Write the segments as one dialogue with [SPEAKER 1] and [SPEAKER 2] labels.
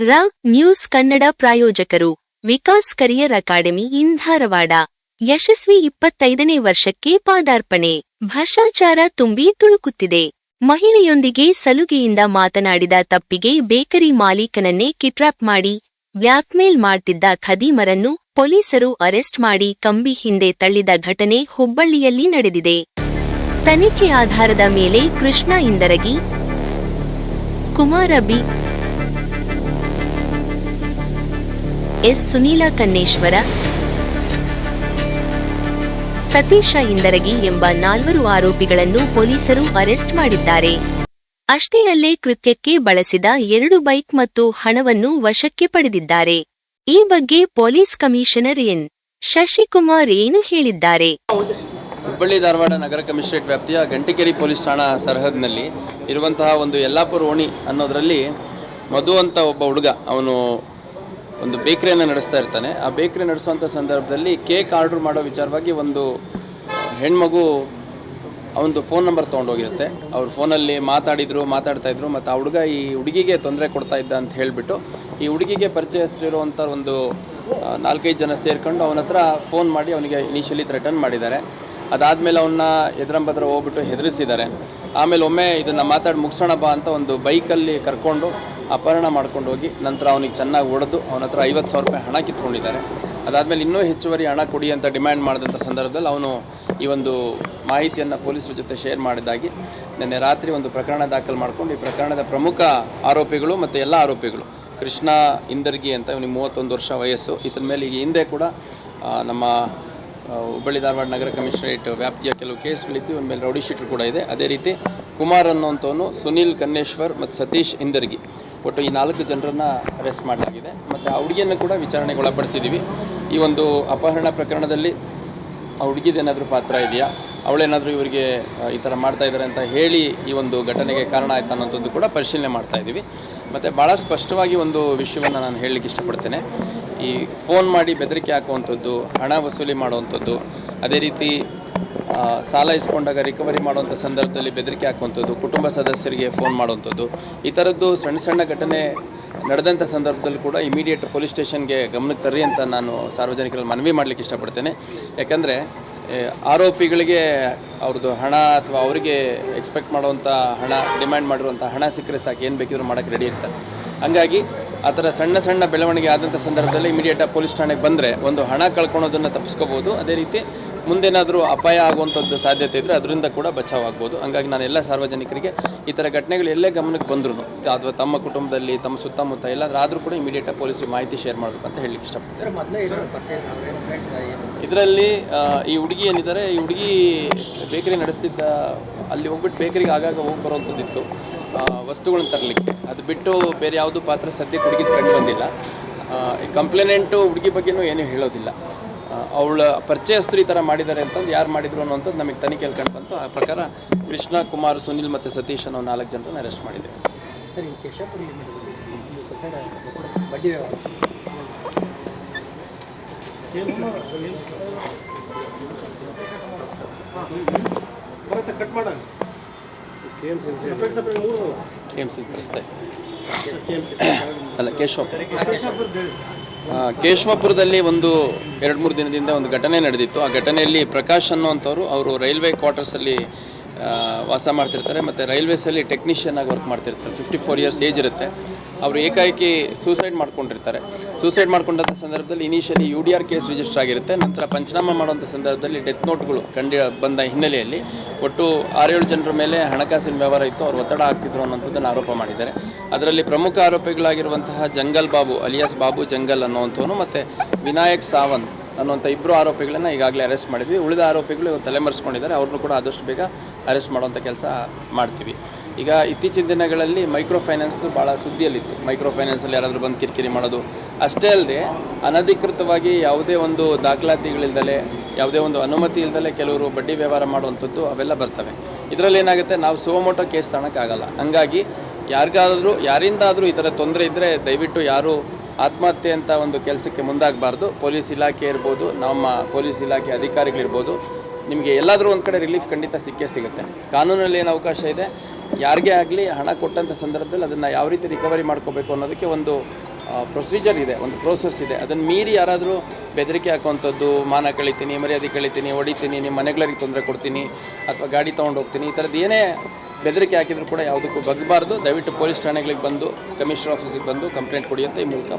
[SPEAKER 1] ರ ನ್ಯೂಸ್ ಕನ್ನಡ ಪ್ರಾಯೋಜಕರು, Vikas career academy in Dharwad ಯಶಸ್ವಿ ಇಪ್ಪತ್ತೈದನೇ ವರ್ಷಕ್ಕೆ ಪಾದಾರ್ಪಣೆ. ಭ್ರಷ್ಟಾಚಾರ ತುಂಬಿ ತುಳುಕುತ್ತಿದೆ. ಮಹಿಳೆಯೊಂದಿಗೆ ಸಲುಗೆಯಿಂದ ಮಾತನಾಡಿದ ತಪ್ಪಿಗೆ ಬೇಕರಿ ಮಾಲೀಕನನ್ನೇ ಕಿಟ್ರಾಪ್ ಮಾಡಿ ಬ್ಲ್ಯಾಕ್ಮೇಲ್ ಮಾಡ್ತಿದ್ದ ಖದೀಮರನ್ನು ಪೊಲೀಸರು ಅರೆಸ್ಟ್ ಮಾಡಿ ಕಂಬಿ ಹಿಂದೆ ತಳ್ಳಿದ ಘಟನೆ ಹುಬ್ಬಳ್ಳಿಯಲ್ಲಿ ನಡೆದಿದೆ. ತನಿಖೆ ಆಧಾರದ ಮೇಲೆ ಕೃಷ್ಣ ಇಂದರಗಿ, ಕುಮಾರ ಬಿ. ಎಸ್ ಸುನೀಲ ಕನ್ನೇಶ್ವರ, ಸತೀಶ ಇಂದರಗಿ ಎಂಬ ನಾಲ್ವರು ಆರೋಪಿಗಳನ್ನು ಪೊಲೀಸರು ಅರೆಸ್ಟ್ ಮಾಡಿದ್ದಾರೆ. ಅಷ್ಟೇ ಅಲ್ಲೇ ಕೃತ್ಯಕ್ಕೆ ಬಳಸಿದ ಎರಡು ಬೈಕ್ ಮತ್ತು ಹಣವನ್ನು ವಶಕ್ಕೆ ಪಡೆದಿದ್ದಾರೆ. ಈ ಬಗ್ಗೆ ಪೊಲೀಸ್ ಕಮಿಷನರ್ ಎನ್. ಶಶಿಕುಮಾರ್ ಏನು ಹೇಳಿದ್ದಾರೆ?
[SPEAKER 2] ಹುಬ್ಬಳ್ಳಿ ಧಾರವಾಡ ನಗರ ಕಮಿಷನರೇಟ್ ವ್ಯಾಪ್ತಿಯ ಗಂಟಿಕೆರಿ ಪೊಲೀಸ್ ಠಾಣಾ ಸರಹದ್ನಲ್ಲಿ ಇರುವಂತಹ ಒಂದು ಯಲ್ಲಾಪುರ ಓಣಿ ಅನ್ನೋದರಲ್ಲಿ ಮಧು ಅಂತ ಒಬ್ಬ ಹುಡುಗ ಅವನು ಒಂದು ಬೇಕ್ರಿಯನ್ನು ನಡೆಸ್ತಾ ಇರ್ತಾನೆ. ಆ ಬೇಕ್ರಿ ನಡೆಸುವಂಥ ಸಂದರ್ಭದಲ್ಲಿ ಕೇಕ್ ಆರ್ಡರ್ ಮಾಡೋ ವಿಚಾರವಾಗಿ ಒಂದು ಹೆಣ್ಮಗು ಅವನದು ಫೋನ್ ನಂಬರ್ ತೊಗೊಂಡೋಗಿರುತ್ತೆ. ಅವ್ರ ಫೋನಲ್ಲಿ ಮಾತಾಡಿದ್ರು, ಮಾತಾಡ್ತಾ ಇದ್ರು, ಮತ್ತು ಆ ಹುಡುಗ ಈ ಹುಡುಗಿಗೆ ತೊಂದರೆ ಕೊಡ್ತಾ ಇದ್ದ ಅಂತ ಹೇಳಿಬಿಟ್ಟು, ಈ ಹುಡುಗಿಗೆ ಪರಿಚಯಸ್ಥರಿರುವಂಥ ಒಂದು ನಾಲ್ಕೈದು ಜನ ಸೇರ್ಕೊಂಡು ಅವನ ಹತ್ರ ಫೋನ್ ಮಾಡಿ ಅವನಿಗೆ ಇನಿಷಿಯಲಿ ಥ್ರೆಟನ್ ಮಾಡಿದ್ದಾರೆ. ಅದಾದಮೇಲೆ ಅವನ್ನ ಎದುರಂಬದ್ರ ಹೋಗ್ಬಿಟ್ಟು ಹೆದರಿಸಿದ್ದಾರೆ. ಆಮೇಲೆ ಒಮ್ಮೆ ಇದನ್ನು ಮಾತಾಡಿ ಮುಗಿಸೋಣ ಬಾ ಅಂತ ಒಂದು ಬೈಕಲ್ಲಿ ಕರ್ಕೊಂಡು ಅಪಹರಣ ಮಾಡ್ಕೊಂಡು ಹೋಗಿ ನಂತರ ಅವನಿಗೆ ಚೆನ್ನಾಗಿ ಹೊಡೆದು ಅವನ ಹತ್ರ ಐವತ್ತು ಸಾವಿರ ರೂಪಾಯಿ ಹಣ ಕಿತ್ಕೊಂಡಿದ್ದಾರೆ. ಅದಾದಮೇಲೆ ಇನ್ನೂ ಹೆಚ್ಚುವರಿ ಹಣ ಕೊಡಿ ಅಂತ ಡಿಮ್ಯಾಂಡ್ ಮಾಡಿದಂಥ ಸಂದರ್ಭದಲ್ಲಿ ಅವನು ಈ ಒಂದು ಮಾಹಿತಿಯನ್ನು ಪೊಲೀಸರ ಜೊತೆ ಶೇರ್ ಮಾಡಿದಾಗಿ ನಿನ್ನೆ ರಾತ್ರಿ ಒಂದು ಪ್ರಕರಣ ದಾಖಲು ಮಾಡಿಕೊಂಡು ಈ ಪ್ರಕರಣದ ಪ್ರಮುಖ ಆರೋಪಿಗಳು ಮತ್ತು ಎಲ್ಲ ಆರೋಪಿಗಳು, ಕೃಷ್ಣ ಇಂದರ್ಗಿ ಅಂತ ಇವನಿಗೆ ಮೂವತ್ತೊಂದು ವರ್ಷ ವಯಸ್ಸು. ಇದ್ರ ಮೇಲೆ ಈಗ ಹಿಂದೆ ಕೂಡ ನಮ್ಮ ಹುಬ್ಬಳ್ಳಿ ಧಾರವಾಡ ನಗರ ಕಮಿಷನರೇಟ್ ವ್ಯಾಪ್ತಿಯ ಕೆಲವು ಕೇಸ್ಗಳಿದ್ದು ಇವನ ಮೇಲೆ ರೌಡಿ ಶೀಟರ್ ಕೂಡ ಇದೆ. ಅದೇ ರೀತಿ ಕುಮಾರ್ ಅನ್ನೋಂಥವನು ಸುನೀಲ್ ಕನ್ನೇಶ್ವರ್ ಮತ್ತು ಸತೀಶ್ ಇಂದರ್ಗಿ. ಒಟ್ಟು ಈ ನಾಲ್ಕು ಜನರನ್ನು ಅರೆಸ್ಟ್ ಮಾಡಲಾಗಿದೆ. ಮತ್ತು ಆ ಹುಡುಗಿಯನ್ನು ಕೂಡ ವಿಚಾರಣೆಗೆ ಒಳಪಡಿಸಿದ್ದೀವಿ ಈ ಒಂದು ಅಪಹರಣ ಪ್ರಕರಣದಲ್ಲಿ ಆ ಹುಡುಗಿದೇನಾದರೂ ಪಾತ್ರ ಇದೆಯಾ? ಅವಳೇನಾದರೂ ಇವರಿಗೆ ಈ ಥರ ಮಾಡ್ತಾ ಇದ್ದಾರೆ ಅಂತ ಹೇಳಿ ಈ ಒಂದು ಘಟನೆಗೆ ಕಾರಣ ಆಯ್ತು ಅನ್ನೋಂಥದ್ದು ಕೂಡ ಪರಿಶೀಲನೆ ಮಾಡ್ತಾ ಇದ್ದೀವಿ. ಮತ್ತು ಭಾಳ ಸ್ಪಷ್ಟವಾಗಿ ಒಂದು ವಿಷಯವನ್ನು ನಾನು ಹೇಳಲಿಕ್ಕೆ ಇಷ್ಟಪಡ್ತೇನೆ. ಈ ಫೋನ್ ಮಾಡಿ ಬೆದರಿಕೆ ಹಾಕುವಂಥದ್ದು, ಹಣ ವಸೂಲಿ ಮಾಡುವಂಥದ್ದು, ಅದೇ ರೀತಿ ಸಾಲ ಇಸ್ಕೊಂಡಾಗ ರಿಕವರಿ ಮಾಡುವಂಥ ಸಂದರ್ಭದಲ್ಲಿ ಬೆದರಿಕೆ ಹಾಕುವಂಥದ್ದು, ಕುಟುಂಬ ಸದಸ್ಯರಿಗೆ ಫೋನ್ ಮಾಡುವಂಥದ್ದು, ಈ ಥರದ್ದು ಸಣ್ಣ ಸಣ್ಣ ಘಟನೆ ನಡೆದಂಥ ಸಂದರ್ಭದಲ್ಲಿ ಕೂಡ ಇಮಿಡಿಯೇಟ್ ಪೊಲೀಸ್ ಸ್ಟೇಷನ್ಗೆ ಗಮನಕ್ಕೆ ತರ್ರಿ ಅಂತ ನಾನು ಸಾರ್ವಜನಿಕರಲ್ಲಿ ಮನವಿ ಮಾಡಲಿಕ್ಕೆ ಇಷ್ಟಪಡ್ತೇನೆ. ಯಾಕಂದರೆ ಆರೋಪಿಗಳಿಗೆ ಅವ್ರದ್ದು ಹಣ ಅಥವಾ ಅವರಿಗೆ ಎಕ್ಸ್ಪೆಕ್ಟ್ ಮಾಡುವಂಥ ಹಣ ಡಿಮ್ಯಾಂಡ್ ಮಾಡಿರುವಂಥ ಹಣ ಸಿಕ್ಕರೆ ಸಾಕು, ಏನು ಬೇಕಿದ್ರು ಮಾಡೋಕ್ಕೆ ರೆಡಿ ಇರ್ತಾರೆ. ಹಂಗಾಗಿ ಆ ಥರ ಸಣ್ಣ ಸಣ್ಣ ಬೆಳವಣಿಗೆ ಆದಂಥ ಸಂದರ್ಭದಲ್ಲಿ ಇಮಿಡಿಯೇಟಾಗಿ ಪೊಲೀಸ್ ಠಾಣೆಗೆ ಬಂದರೆ ಒಂದು ಹಣ ಕಳ್ಕೊಳೋದನ್ನು ತಪ್ಪಿಸ್ಕೋಬೋದು. ಅದೇ ರೀತಿ ಮುಂದೇನಾದರೂ ಅಪಾಯ ಆಗುವಂಥದ್ದು ಸಾಧ್ಯತೆ ಇದ್ದರೆ ಅದರಿಂದ ಕೂಡ ಬಚಾವಾಗ್ಬೋದು. ಹಂಗಾಗಿ ನಾನು ಎಲ್ಲ ಸಾರ್ವಜನಿಕರಿಗೆ ಈ ಥರ ಘಟನೆಗಳು ಎಲ್ಲೇ ಗಮನಕ್ಕೆ ಬಂದರೂ ಅಥವಾ ತಮ್ಮ ಕುಟುಂಬದಲ್ಲಿ ತಮ್ಮ ಸುತ್ತಮುತ್ತ ಎಲ್ಲ ಆದರೂ ಕೂಡ ಇಮಿಡಿಯೇಟಾಗಿ ಪೊಲೀಸರಿಗೆ ಮಾಹಿತಿ ಶೇರ್ ಮಾಡಬೇಕು ಅಂತ ಹೇಳಲಿಕ್ಕೆ ಇಷ್ಟಪಡ್ತೀನಿ. ಇದರಲ್ಲಿ ಈ ಹುಡುಗಿ ಏನಿದ್ದಾರೆ ಈ ಹುಡುಗಿ ಬೇಕರಿ ನಡೆಸ್ತಿದ್ದ ಅಲ್ಲಿ ಹೋಗ್ಬಿಟ್ಟು ಬೇಕರಿಗೆ ಆಗಾಗ ಹೋಗಿ ಬರೋವಂಥದ್ದಿತ್ತು. ವಸ್ತುಗಳನ್ನ ತರಲಿಕ್ಕೆ. ಅದು ಬಿಟ್ಟು ಬೇರೆ ಯಾವುದೂ ಪಾತ್ರ ಸದ್ಯಕ್ಕೆ ಹುಡುಗಿ ಕಂಡು ಬಂದಿಲ್ಲ. ಕಂಪ್ಲೇನೆಂಟು ಹುಡುಗಿ ಬಗ್ಗೆನೂ ಏನೂ ಹೇಳೋದಿಲ್ಲ. ಅವಳ ಪರಿಚಯಸ್ಥರು ಈ ಥರ ಮಾಡಿದ್ದಾರೆ ಅಂತಂದು ಯಾರು ಮಾಡಿದ್ರು ಅನ್ನೋಂಥದ್ದು ನಮಗೆ ತನಿಖೆಯಲ್ಲಿ ಕಂಡು ಬಂತು. ಆ ಪ್ರಕಾರ ಕೃಷ್ಣ ಕುಮಾರ್ ಸುನಿಲ್ ಮತ್ತು ಸತೀಶ್ ಅನ್ನೋ ನಾಲ್ಕು ಜನರನ್ನು ಅರೆಸ್ಟ್ ಮಾಡಿದ್ದೇವೆ ಕೆ ಎಂ ಸಿ ತರಿಸ್ತಾ ಅಲ್ಲ ಕೇಶವ್ ಕೇಶವಪುರದಲ್ಲಿ ಒಂದು ಎರಡು ಮೂರು ದಿನದಿಂದ ಒಂದು ಘಟನೆ ನಡೆದಿತ್ತು. ಆ ಘಟನೆಯಲ್ಲಿ ಪ್ರಕಾಶ್ ಅನ್ನುವಂಥವ್ರು ಅವರು ರೈಲ್ವೆ ಕ್ವಾರ್ಟರ್ಸಲ್ಲಿ ವಾಸ ಮಾಡ್ತಿರ್ತಾರೆ. ಮತ್ತು ರೈಲ್ವೇಸಲ್ಲಿ ಟೆಕ್ನಿಷಿಯನ್ ಆಗಿ ವರ್ಕ್ ಮಾಡ್ತಿರ್ತಾರೆ. ಫಿಫ್ಟಿ ಫೋರ್ ಇಯರ್ಸ್ ಏಜ್ ಇರುತ್ತೆ. ಅವರು ಏಕಾಏಕಿ ಸೂಸೈಡ್ ಮಾಡ್ಕೊಂಡಿರ್ತಾರೆ. ಸೂಸೈಡ್ ಮಾಡ್ಕೊಂಡಂಥ ಸಂದರ್ಭದಲ್ಲಿ initially U D R case register ಆಗಿರುತ್ತೆ. ನಂತರ ಪಂಚನಾಮ ಮಾಡುವಂಥ ಸಂದರ್ಭದಲ್ಲಿ ಡೆತ್ ನೋಟ್ಗಳು ಕಂಡು, ಬಂದ ಹಿನ್ನೆಲೆಯಲ್ಲಿ ಒಟ್ಟು ಆರೇಳು ಜನರ ಮೇಲೆ ಹಣಕಾಸಿನ ವ್ಯವಹಾರ ಇತ್ತು. ಅವರು ಒತ್ತಡ ಆಗ್ತಿದ್ರು ಅನ್ನೋಂಥದ್ದನ್ನು ಆರೋಪ ಮಾಡಿದ್ದಾರೆ. ಅದರಲ್ಲಿ ಪ್ರಮುಖ ಆರೋಪಿಗಳಾಗಿರುವಂತಹ jungle Babu, alias Babu jungle ಅನ್ನುವಂಥವನು, ಮತ್ತು ವಿನಾಯಕ್ ಸಾವಂತ್ ಅನ್ನುವಂಥ ಇಬ್ಬರು ಆರೋಪಿಗಳನ್ನು ಈಗಾಗಲೇ ಅರೆಸ್ಟ್ ಮಾಡಿದ್ವಿ. ಉಳಿದ ಆರೋಪಿಗಳು ತಲೆಮರೆಸ್ಕೊಂಡಿದ್ದಾರೆ. ಅವ್ರನ್ನೂ ಕೂಡ ಆದಷ್ಟು ಬೇಗ ಅರೆಸ್ಟ್ ಮಾಡುವಂಥ ಕೆಲಸ ಮಾಡ್ತೀವಿ. ಈಗ ಇತ್ತೀಚಿನ ದಿನಗಳಲ್ಲಿ ಮೈಕ್ರೋ ಫೈನಾನ್ಸ್ದು ಭಾಳ ಸುದ್ದಿಯಲ್ಲಿತ್ತು. ಮೈಕ್ರೋ ಫೈನಾನ್ಸಲ್ಲಿ ಯಾರಾದರೂ ಬಂದು ಕಿರಿಕಿರಿ ಮಾಡೋದು ಅಷ್ಟೇ ಅಲ್ಲದೆ ಅನಧಿಕೃತವಾಗಿ ಯಾವುದೇ ಒಂದು ದಾಖಲಾತಿಗಳಿಲ್ದಲೆ, ಯಾವುದೇ ಒಂದು ಅನುಮತಿ ಇಲ್ದಲೆ ಕೆಲವರು ಬಡ್ಡಿ ವ್ಯವಹಾರ ಮಾಡುವಂಥದ್ದು ಅವೆಲ್ಲ ಬರ್ತವೆ. ಇದರಲ್ಲಿ ಏನಾಗುತ್ತೆ, ನಾವು ಸೋಮೋಟೋ ಕೇಸ್ ತಾಣಕ್ಕಾಗಲ್ಲ ಹಂಗಾಗಿ ಯಾರಿಗಾದರೂ, ಯಾರಿಂದಾದರೂ ಈ ಥರ ತೊಂದರೆ ಇದ್ದರೆ ದಯವಿಟ್ಟು ಯಾರು ಆತ್ಮಹತ್ಯೆ ಅಂತ ಒಂದು ಕೆಲಸಕ್ಕೆ ಮುಂದಾಗಬಾರ್ದು. ಪೊಲೀಸ್ ಇಲಾಖೆ ಇರ್ಬೋದು, ನಮ್ಮ ಪೊಲೀಸ್ ಇಲಾಖೆ ಅಧಿಕಾರಿಗಳಿರ್ಬೋದು. ನಿಮಗೆ ಎಲ್ಲಾದರೂ ಒಂದು ಕಡೆ ರಿಲೀಫ್ ಖಂಡಿತ ಸಿಕ್ಕೇ ಸಿಗುತ್ತೆ. ಕಾನೂನಲ್ಲಿ ಏನು ಅವಕಾಶ ಇದೆ? ಯಾರಿಗೇ ಆಗಲಿ ಹಣ ಕೊಟ್ಟಂಥ ಸಂದರ್ಭದಲ್ಲಿ ಅದನ್ನು ಯಾವ ರೀತಿ ರಿಕವರಿ ಮಾಡ್ಕೋಬೇಕು ಅನ್ನೋದಕ್ಕೆ ಒಂದು ಪ್ರೊಸೀಜರ್ ಇದೆ, ಒಂದು ಪ್ರೋಸೆಸ್ ಇದೆ. ಅದನ್ನು ಮೀರಿ ಯಾರಾದರೂ ಬೆದರಿಕೆ ಹಾಕುವಂಥದ್ದು, ಮಾನ ಕಳಿತೀನಿ, ಮರ್ಯಾದೆ ಕಳಿತೀನಿ, ಹೊಡಿತೀನಿ ನಿಮ್ಮ ಮನೆಗಳಿಗೆ ತೊಂದರೆ ಕೊಡ್ತೀನಿ, ಅಥವಾ ಗಾಡಿ ತೊಗೊಂಡು ಹೋಗ್ತೀನಿ, ಈ ಥರದ್ದು ಏನೇ ಬೆದರಿಕೆ ಹಾಕಿದ್ರು ಕೂಡ ಯಾವುದಕ್ಕೂ ಬಗ್ಗಬಾರ್ದು. ದಯವಿಟ್ಟು ಪೊಲೀಸ್ ಠಾಣೆಗಳಿಗೆ ಬಂದು ಕಮಿಷನರ್ ಆಫೀಸಿಗೆ ಬಂದು ಕಂಪ್ಲೇಂಟ್ ಕೊಡಿ ಅಂತ ಈ ಮೂಲಕ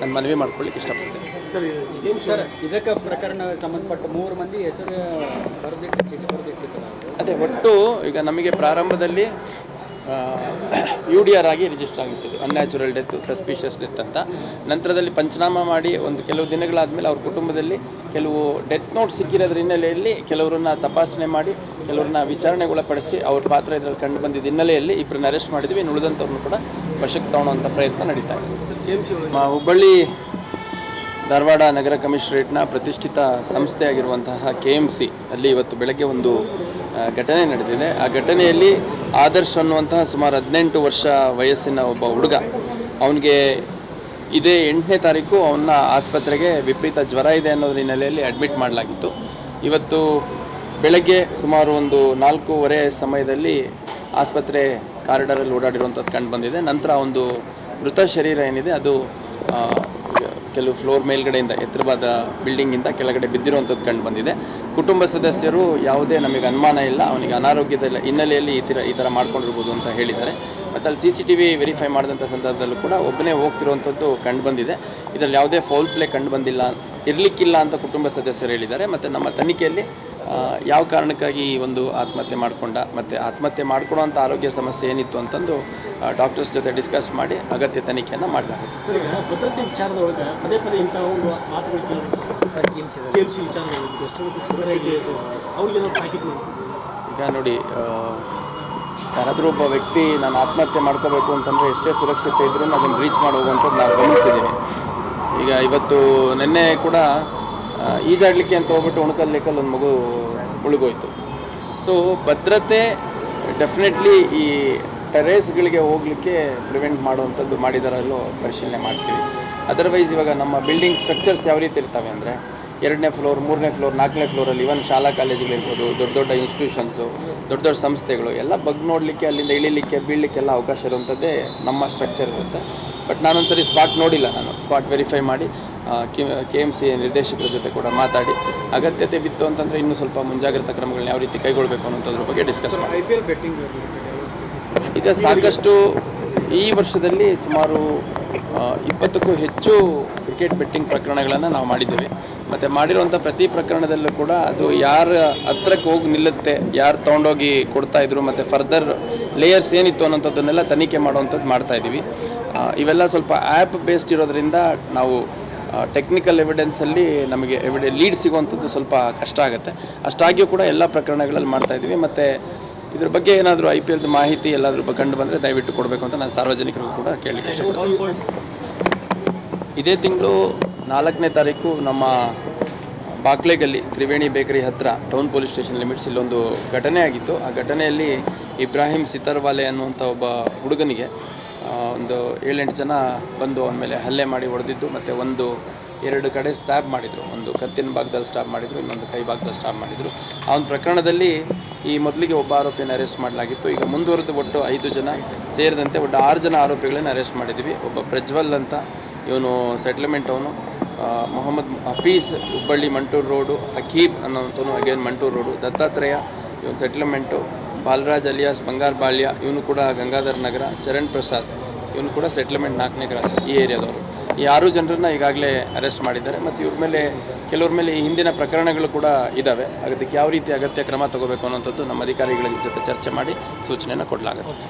[SPEAKER 2] ನಾನು ಮನವಿ ಮಾಡ್ಕೊಳ್ಳಿಕ್ಕೆ ಇಷ್ಟಪಡ್ತೇನೆ.
[SPEAKER 3] ಸರ್ ಇದಕ್ಕೆ ಪ್ರಕರಣ ಸಂಬಂಧಪಟ್ಟ ಮೂರು ಮಂದಿ ಹೆಸರು
[SPEAKER 2] ಅದೇ ಒಟ್ಟು ಈಗ ನಮಗೆ ಪ್ರಾರಂಭದಲ್ಲಿ ಯು ಡಿ ಆರ್ ಆಗಿ ರಿಜಿಸ್ಟರ್ ಆಗಿರ್ತದೆ. ಅನ್ಯಾಚುರಲ್ ಡೆತ್ ಸಸ್ಪಿಷಿಯಸ್ ಡೆತ್ ಅಂತ. ನಂತರದಲ್ಲಿ ಪಂಚನಾಮ ಮಾಡಿ ಒಂದು ಕೆಲವು ದಿನಗಳಾದಮೇಲೆ ಅವ್ರ ಕುಟುಂಬದಲ್ಲಿ ಕೆಲವು ಡೆತ್ ನೋಟ್ ಸಿಕ್ಕಿರೋದ್ರ ಹಿನ್ನೆಲೆಯಲ್ಲಿ ಕೆಲವರನ್ನ ತಪಾಸಣೆ ಮಾಡಿ ಕೆಲವ್ರನ್ನ ವಿಚಾರಣೆಗೊಳಪಡಿಸಿ ಅವ್ರ ಪಾತ್ರ ಇದರಲ್ಲಿ ಕಂಡು ಬಂದಿದ್ದ ಹಿನ್ನೆಲೆಯಲ್ಲಿ ಇಬ್ಬರನ್ನ ಅರೆಸ್ಟ್ ಮಾಡಿದ್ವಿ. ಇನ್ನು ಉಳಿದಂಥವ್ರನ್ನು ಕೂಡ ವಶಕ್ಕೆ ತಗೊಳ್ಳೋಂಥ ಪ್ರಯತ್ನ ನಡೀತಾ ಇದೆ. ಹುಬ್ಬಳ್ಳಿ ಧಾರವಾಡ ನಗರ ಕಮಿಷನರೇಟ್ನ ಪ್ರತಿಷ್ಠಿತ ಸಂಸ್ಥೆಯಾಗಿರುವಂತಹ ಕೆ ಎಂ ಸಿ ಅಲ್ಲಿ ಇವತ್ತು ಬೆಳಗ್ಗೆ ಒಂದು ಘಟನೆ ನಡೆದಿದೆ. ಆ ಘಟನೆಯಲ್ಲಿ ಆದರ್ಶ್ ಅನ್ನುವಂತಹ ಸುಮಾರು ಹದಿನೆಂಟು ವರ್ಷ ವಯಸ್ಸಿನ ಒಬ್ಬ ಹುಡುಗ, ಅವನಿಗೆ ಇದೇ ಎಂಟನೇ ತಾರೀಕು ಅವನ್ನ ಆಸ್ಪತ್ರೆಗೆ ವಿಪರೀತ ಜ್ವರ ಇದೆ ಅನ್ನೋದ್ರ ಹಿನ್ನೆಲೆಯಲ್ಲಿ ಅಡ್ಮಿಟ್ ಮಾಡಲಾಗಿತ್ತು. ಇವತ್ತು ಬೆಳಗ್ಗೆ ಸುಮಾರು ಒಂದು ನಾಲ್ಕೂವರೆ ಸಮಯದಲ್ಲಿ ಆಸ್ಪತ್ರೆ ಕಾರಿಡಾರಲ್ಲಿ ಓಡಾಡಿರುವಂಥದ್ದು ಕಂಡು ಬಂದಿದೆ. ನಂತರ ಒಂದು ಮೃತ ಶರೀರ ಏನಿದೆ ಅದು ಕೆಲವು ಫ್ಲೋರ್ ಮೇಲ್ಗಡೆಯಿಂದ ಎತ್ತರವಾದ ಬಿಲ್ಡಿಂಗಿಂದ ಕೆಳಗಡೆ ಬಿದ್ದಿರುವಂಥದ್ದು ಕಂಡು ಬಂದಿದೆ. ಕುಟುಂಬ ಸದಸ್ಯರು ಯಾವುದೇ ನಮಗೆ ಅನುಮಾನ ಇಲ್ಲ. ಅವನಿಗೆ ಅನಾರೋಗ್ಯದ ಹಿನ್ನೆಲೆಯಲ್ಲಿ ಈ ಥರ ಈ ಥರ ಮಾಡ್ಕೊಂಡಿರ್ಬೋದು ಅಂತ ಹೇಳಿದ್ದಾರೆ. ಮತ್ತು ಅಲ್ಲಿ C C T V verify ಮಾಡಿದಂಥ ಸಂದರ್ಭದಲ್ಲೂ ಕೂಡ ಒಬ್ಬನೇ ಹೋಗ್ತಿರುವಂಥದ್ದು ಕಂಡು ಬಂದಿದೆ. ಇದರಲ್ಲಿ ಯಾವುದೇ ಫೌಲ್ ಪ್ಲೇ ಕಂಡು ಬಂದಿಲ್ಲ, ಇರಲಿಕ್ಕಿಲ್ಲ ಅಂತ ಕುಟುಂಬ ಸದಸ್ಯರು ಹೇಳಿದ್ದಾರೆ. ಮತ್ತು ನಮ್ಮ ತನಿಖೆಯಲ್ಲಿ ಯಾವ ಕಾರಣಕ್ಕಾಗಿ ಈ ಒಂದು ಆತ್ಮಹತ್ಯೆ ಮಾಡಿಕೊಂಡ ಮತ್ತು ಆತ್ಮಹತ್ಯೆ ಮಾಡ್ಕೊಳ್ಳೋಂಥ ಆರೋಗ್ಯ ಸಮಸ್ಯೆ ಏನಿತ್ತು ಅಂತಂದು ಡಾಕ್ಟರ್ಸ್ ಜೊತೆ ಡಿಸ್ಕಸ್ ಮಾಡಿ ಅಗತ್ಯ ತನಿಖೆಯನ್ನು ಮಾಡಲಾಗುತ್ತೆ.
[SPEAKER 3] ಭದ್ರತೆ ವಿಚಾರದೊಳಗೆ ಪದೇ ಪದೇ ಇಂಥ ಒಂದು
[SPEAKER 2] ಈಗ ನೋಡಿ ಯಾರಾದರೂ ಒಬ್ಬ ವ್ಯಕ್ತಿ ನಾನು ಆತ್ಮಹತ್ಯೆ ಮಾಡ್ಕೋಬೇಕು ಅಂತಂದರೆ ಎಷ್ಟೇ ಸುರಕ್ಷತೆ ಇದ್ರೂ ಅದನ್ನು ರೀಚ್ ಮಾಡಿ ಹೋಗುವಂಥದ್ದು ನಾವು ಗಮನಿಸಿದ್ದೀವಿ ಈಗ ಇವತ್ತು ನಿನ್ನೆ ಕೂಡ ಈಜಾಡಲಿಕ್ಕೆ ಅಂತ ಹೋಗ್ಬಿಟ್ಟು ಲೇಕಲ್ಲಿ ಒಂದು ಮಗು ಮುಳುಗೋಯ್ತು. ಸೊ ಭದ್ರತೆ ಡೆಫಿನೆಟ್ಲಿ ಈ ಟೆರೇಸ್ಗಳಿಗೆ ಹೋಗಲಿಕ್ಕೆ ಪ್ರಿವೆಂಟ್ ಮಾಡುವಂಥದ್ದು ಮಾಡಿದಾರಲ್ಲೂ ಪರಿಶೀಲನೆ ಮಾಡ್ತೀವಿ. ಅದರ್ವೈಸ್ ಇವಾಗ ನಮ್ಮ ಬಿಲ್ಡಿಂಗ್ ಸ್ಟ್ರಕ್ಚರ್ಸ್ ಯಾವ ರೀತಿ ಇರ್ತವೆ ಅಂದರೆ ಎರಡನೇ ಫ್ಲೋರ್ ಮೂರನೇ ಫ್ಲೋರ್ ನಾಲ್ಕನೇ ಫ್ಲೋರಲ್ಲಿ ಇವನ್ ಶಾಲಾ ಕಾಲೇಜುಗಳಿರ್ಬೋದು ದೊಡ್ಡ ದೊಡ್ಡ ಇನ್ಸ್ಟಿಟ್ಯೂಷನ್ಸು ದೊಡ್ಡ ದೊಡ್ಡ ಸಂಸ್ಥೆಗಳು ಎಲ್ಲ ಬಗ್ ನೋಡಲಿಕ್ಕೆ, ಅಲ್ಲಿಂದ ಇಳಿಲಿಕ್ಕೆ, ಬೀಳಲಿಕ್ಕೆಲ್ಲ ಅವಕಾಶ ಇರುವಂಥದ್ದೇ ನಮ್ಮ ಸ್ಟ್ರಕ್ಚರ್ ಇರುತ್ತೆ. ಬಟ್ ನಾನೊಂದು ಸರಿ ಸ್ಪಾಟ್ ನೋಡಿಲ್ಲ ನಾನು. ಸ್ಪಾಟ್ ವೆರಿಫೈ ಮಾಡಿ ಕೆ ಎಂ ಸಿ ನಿರ್ದೇಶಕರ ಜೊತೆ ಕೂಡ ಮಾತಾಡಿ. ಅಗತ್ಯತೆ ಬಿತ್ತು ಅಂತಂದರೆ ಇನ್ನೂ ಸ್ವಲ್ಪ ಮುಂಜಾಗ್ರತಾ ಕ್ರಮಗಳನ್ನ ಯಾವ ರೀತಿ ಕೈಗೊಳ್ಳಬೇಕು ಅನ್ನೋದ್ರ ಬಗ್ಗೆ ಡಿಸ್ಕಸ್ ಮಾಡಿ ಈಗ ಸಾಕಷ್ಟು ಈ ವರ್ಷದಲ್ಲಿ ಸುಮಾರು ಇಪ್ಪತ್ತಕ್ಕೂ ಹೆಚ್ಚು ಕ್ರಿಕೆಟ್ ಬೆಟ್ಟಿಂಗ್ ಪ್ರಕರಣಗಳನ್ನು ನಾವು ಮಾಡಿದ್ದೇವೆ. ಮತ್ತು ಮಾಡಿರುವಂಥ ಪ್ರತಿ ಪ್ರಕರಣದಲ್ಲೂ ಕೂಡ ಅದು ಯಾರ ಹತ್ರಕ್ಕೆ ಹೋಗಿ ನಿಲ್ಲುತ್ತೆ ಯಾರು ತೊಗೊಂಡೋಗಿ ಕೊಡ್ತಾಯಿದ್ರು ಮತ್ತು ಫರ್ದರ್ ಲೇಯರ್ಸ್ ಏನಿತ್ತು ಅನ್ನೋಂಥದ್ದನ್ನೆಲ್ಲ ತನಿಖೆ ಮಾಡುವಂಥದ್ದು ಮಾಡ್ತಾ ಇದ್ದೀವಿ. ಆ, ಇವೆಲ್ಲ ಸ್ವಲ್ಪ ಆ್ಯಪ್ ಬೇಸ್ಡ್ ಇರೋದರಿಂದ ನಾವು ಟೆಕ್ನಿಕಲ್ ಎವಿಡೆನ್ಸಲ್ಲಿ ನಮಗೆ ಎವಿಡೆ ಲೀಡ್ ಸಿಗುವಂಥದ್ದು ಸ್ವಲ್ಪ ಕಷ್ಟ ಆಗುತ್ತೆ. ಅಷ್ಟಾಗಿಯೂ ಕೂಡ ಎಲ್ಲ ಪ್ರಕರಣಗಳಲ್ಲಿ ಮಾಡ್ತಾ ಇದ್ದೀವಿ. ಮತ್ತು ಇದ್ರ ಬಗ್ಗೆ ಏನಾದರೂ ಐ ಪಿ ಎಲ್ ಮಾಹಿತಿ ಎಲ್ಲಾದರೂ ಕಂಡು ಬಂದರೆ ದಯವಿಟ್ಟು ಕೊಡಬೇಕು ಅಂತ ನಾನು ಸಾರ್ವಜನಿಕರಿಗೂ ಕೂಡ ಕೇಳಲಿಕ್ಕೆ ಇಷ್ಟಪಡ್ತೀನಿ. ಇದೇ ತಿಂಗಳು ನಾಲ್ಕನೇ ತಾರೀಕು ನಮ್ಮ ಬಾಕ್ಲೆಗಲ್ಲಿ ತ್ರಿವೇಣಿ ಬೇಕರಿ ಹತ್ತಿರ ಟೌನ್ ಪೊಲೀಸ್ ಸ್ಟೇಷನ್ ಲಿಮಿಟ್ಸ್ ಇಲ್ಲೊಂದು ಘಟನೆ ಆಗಿತ್ತು. ಆ ಘಟನೆಯಲ್ಲಿ ಇಬ್ರಾಹಿಂ ಸಿತರ್ವಾಲೆ ಅನ್ನುವಂಥ ಒಬ್ಬ ಹುಡುಗನಿಗೆ ಒಂದು ಏಳೆಂಟು ಜನ ಬಂದು ಅವನ ಮೇಲೆ ಹಲ್ಲೆ ಮಾಡಿ ಹೊಡೆದಿದ್ದು, ಮತ್ತು ಒಂದು ಎರಡು ಕಡೆ ಸ್ಟ್ಯಾಬ್ ಮಾಡಿದರು. ಒಂದು ಕತ್ತಿನ ಭಾಗದಲ್ಲಿ ಸ್ಟ್ಯಾಬ್ ಮಾಡಿದರು, ಇನ್ನೊಂದು ಕೈ ಭಾಗದಲ್ಲಿ ಸ್ಟ್ಯಾಬ್ ಮಾಡಿದರು. ಒಂದು ಪ್ರಕರಣದಲ್ಲಿ ಈ ಮೊದಲಿಗೆ ಒಬ್ಬ ಆರೋಪಿಯನ್ನು ಅರೆಸ್ಟ್ ಮಾಡಲಾಗಿತ್ತು. ಈಗ ಮುಂದುವರೆದು ಒಟ್ಟು ಐದು ಜನ ಸೇರಿದಂತೆ ಒಟ್ಟು ಆರು ಜನ ಆರೋಪಿಗಳನ್ನು ಅರೆಸ್ಟ್ ಮಾಡಿದ್ದೀವಿ ಒಬ್ಬ ಪ್ರಜ್ವಲ್ ಅಂತ ಇವನು ಸೆಟ್ಲ್ಮೆಂಟ್ ಅವನು. ಮೊಹಮ್ಮದ್ ಹಫೀಸ್ ಹುಬ್ಬಳ್ಳಿ ಮಂಟೂರು ರೋಡು ಅಕೀಬ್ ಅನ್ನೋಂಥವನು ಅಗೇನ್ ಮಂಟೂರು ರೋಡು ದತ್ತಾತ್ರೇಯ ಇವನು ಸೆಟ್ಲ್ಮೆಂಟು ಬಾಲರಾಜ್ ಅಲಿಯಾಸ್ ಬಂಗಾರ್ ಬಾಳ್ಯ, ಇವನು ಕೂಡ ಗಂಗಾಧರ್ ನಗರ, ಚರಣ್ ಪ್ರಸಾದ್. ಇವನು ಕೂಡ ಸೆಟ್ಲ್ಮೆಂಟ್ ನಾಲ್ಕನೇ ಕ್ರಾಸ್ ಈ ಏರಿಯಾದವರು ಈ ಆರು ಜನರನ್ನ ಈಗಾಗಲೇ ಅರೆಸ್ಟ್ ಮಾಡಿದ್ದಾರೆ ಮತ್ತು ಇವ್ರ ಮೇಲೆ ಕೆಲವ್ರ ಮೇಲೆ ಹಿಂದಿನ ಪ್ರಕರಣಗಳು ಕೂಡ ಇದ್ದಾವೆ ಅದಕ್ಕೆ ಯಾವ ರೀತಿ ಅಗತ್ಯ ಕ್ರಮ ತಗೋಬೇಕು ಅನ್ನೋಂಥದ್ದು ನಮ್ಮ ಅಧಿಕಾರಿಗಳ ಜೊತೆ ಚರ್ಚೆ ಮಾಡಿ ಸೂಚನೆಯನ್ನು ಕೊಡಲಾಗುತ್ತೆ.